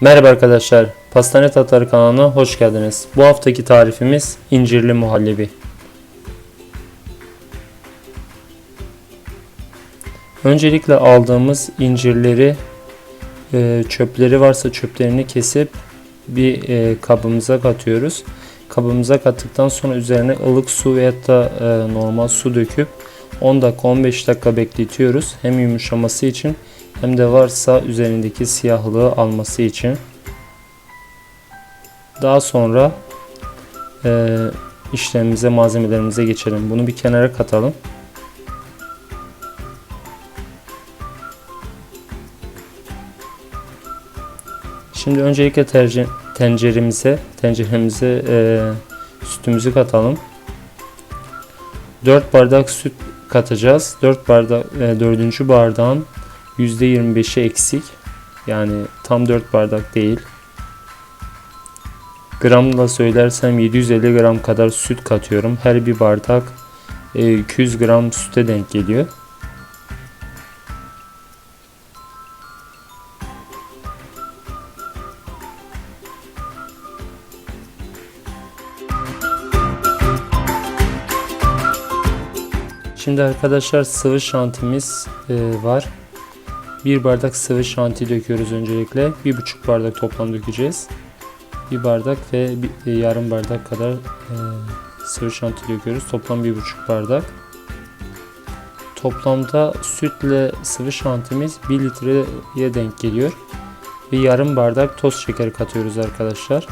Merhaba arkadaşlar, Pastane Tatları kanalına hoş geldiniz. Bu haftaki tarifimiz incirli muhallebi. Öncelikle aldığımız incirleri, e, çöpleri varsa çöplerini kesip bir e, kabımıza katıyoruz. Kabımıza kattıktan sonra üzerine ılık su veya da e, normal su döküp 10 dakika 15 dakika bekletiyoruz. Hem yumuşaması için hem de varsa üzerindeki siyahlığı alması için. Daha sonra e, işlemimize malzemelerimize geçelim. Bunu bir kenara katalım. Şimdi öncelikle terce, tenceremize tenceremize e, sütümüzü katalım. 4 bardak süt katacağız. 4 bardak e, 4. bardağın %25'i eksik. Yani tam 4 bardak değil. Gramla söylersem 750 gram kadar süt katıyorum. Her bir bardak e, 200 gram süte denk geliyor. Şimdi arkadaşlar sıvı şantimiz e, var. Bir bardak sıvı şanti döküyoruz öncelikle. Bir buçuk bardak toplam dökeceğiz. Bir bardak ve bir, e, yarım bardak kadar e, sıvı şanti döküyoruz. Toplam bir buçuk bardak. Toplamda sütle sıvı şantimiz 1 litreye denk geliyor. Ve yarım bardak toz şeker katıyoruz arkadaşlar.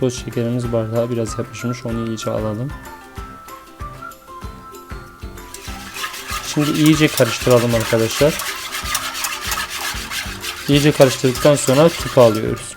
Toz şekerimiz bardağa biraz yapışmış. Onu iyice alalım. Şimdi iyice karıştıralım arkadaşlar. İyice karıştırdıktan sonra tüpü alıyoruz.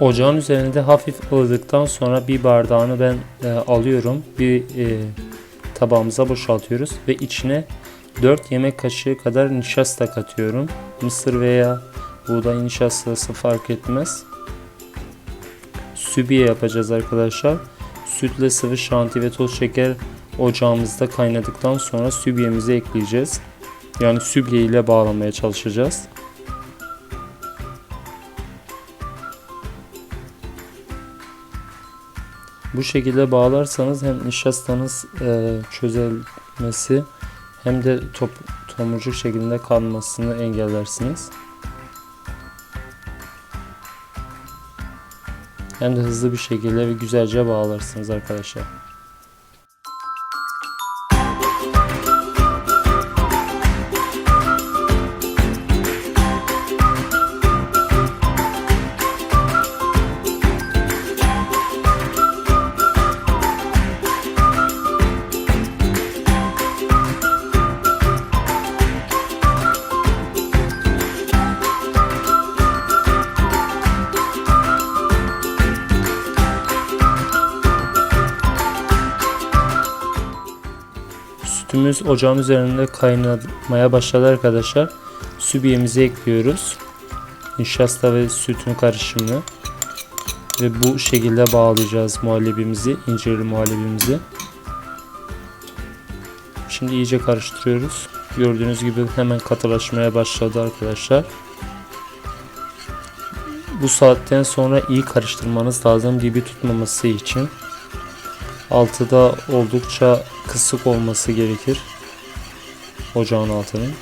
Ocağın üzerinde hafif ılıdıktan sonra bir bardağını ben e, alıyorum. Bir e, tabağımıza boşaltıyoruz ve içine 4 yemek kaşığı kadar nişasta katıyorum. Mısır veya buğday nişastası fark etmez. Sübiye yapacağız arkadaşlar. Sütle sıvı şanti ve toz şeker ocağımızda kaynadıktan sonra sübiyemizi ekleyeceğiz. Yani sübye ile bağlamaya çalışacağız. Bu şekilde bağlarsanız hem nişastanız e, çözelmesi hem de top, tomurcuk şeklinde kalmasını engellersiniz. Hem de hızlı bir şekilde ve güzelce bağlarsınız arkadaşlar. Sütümüz ocağın üzerinde kaynamaya başladı arkadaşlar. Sübiyemizi ekliyoruz. Nişasta ve sütün karışımını. Ve bu şekilde bağlayacağız muhallebimizi, incirli muhallebimizi. Şimdi iyice karıştırıyoruz. Gördüğünüz gibi hemen katılaşmaya başladı arkadaşlar. Bu saatten sonra iyi karıştırmanız lazım dibi tutmaması için. Altıda oldukça kısık olması gerekir. Ocağın altının.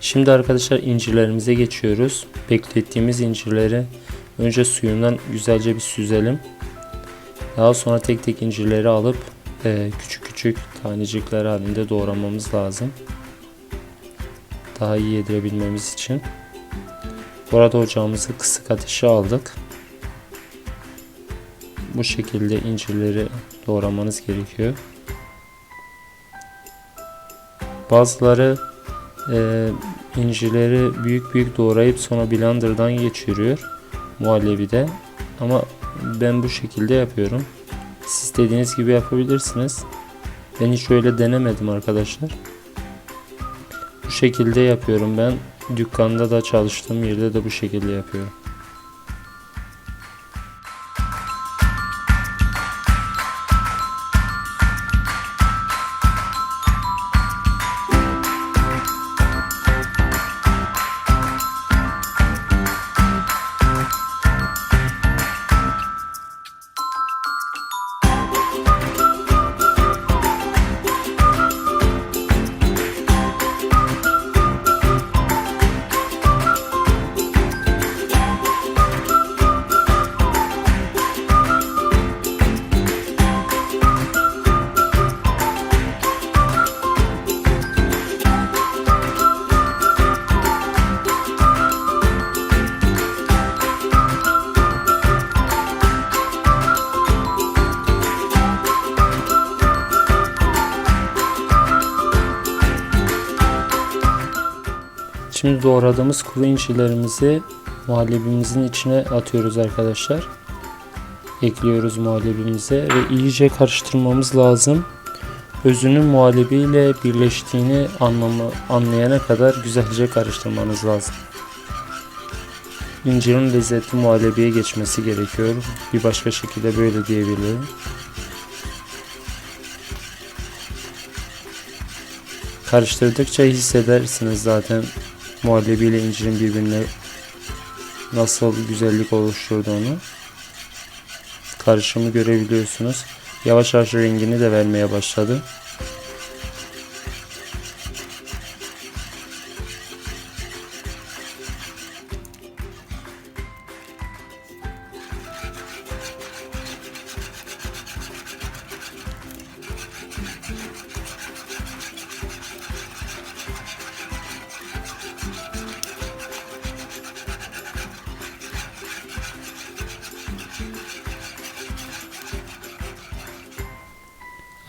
Şimdi arkadaşlar incirlerimize geçiyoruz. Beklettiğimiz incirleri önce suyundan güzelce bir süzelim. Daha sonra tek tek incirleri alıp e, küçük küçük tanecikler halinde doğramamız lazım. Daha iyi yedirebilmemiz için. Bu arada ocağımızı kısık ateşe aldık. Bu şekilde incirleri doğramanız gerekiyor. Bazıları e, incirleri büyük büyük doğrayıp sonra blenderdan geçiriyor muhallebide. Ama ben bu şekilde yapıyorum. Siz istediğiniz gibi yapabilirsiniz. Ben hiç öyle denemedim arkadaşlar. Bu şekilde yapıyorum ben. Dükkanda da çalıştığım yerde de bu şekilde yapıyorum. Şimdi doğradığımız kuru incirlerimizi muhallebimizin içine atıyoruz arkadaşlar. Ekliyoruz muhallebimize ve iyice karıştırmamız lazım. Özünün muhallebiyle birleştiğini anlama, anlayana kadar güzelce karıştırmanız lazım. İncirin lezzeti muhallebiye geçmesi gerekiyor. Bir başka şekilde böyle diyebilirim. Karıştırdıkça hissedersiniz zaten muhallebi ile incirin birbirine nasıl güzellik oluşturduğunu karışımı görebiliyorsunuz. Yavaş yavaş rengini de vermeye başladı.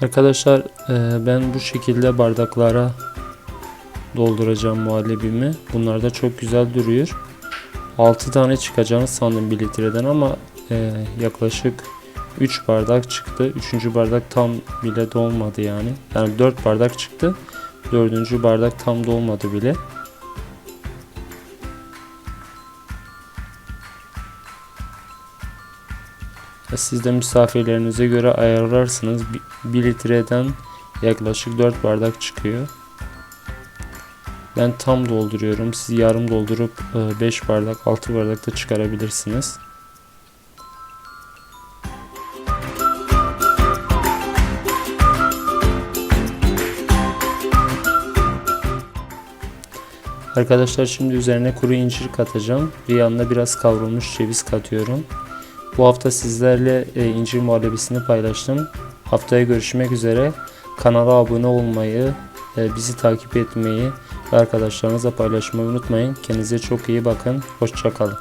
Arkadaşlar e, ben bu şekilde bardaklara dolduracağım muhallebimi. Bunlar da çok güzel duruyor. 6 tane çıkacağını sandım 1 litreden ama e, yaklaşık 3 bardak çıktı. 3. bardak tam bile dolmadı yani. Yani 4 bardak çıktı. 4. bardak tam dolmadı bile. Siz de misafirlerinize göre ayarlarsınız. 1 litreden yaklaşık 4 bardak çıkıyor. Ben tam dolduruyorum. Siz yarım doldurup 5 bardak 6 bardak da çıkarabilirsiniz. Arkadaşlar şimdi üzerine kuru incir katacağım. Bir yanına biraz kavrulmuş ceviz katıyorum. Bu hafta sizlerle e, incir muhallebisini paylaştım. Haftaya görüşmek üzere. Kanala abone olmayı, e, bizi takip etmeyi ve arkadaşlarınızla paylaşmayı unutmayın. Kendinize çok iyi bakın. Hoşçakalın.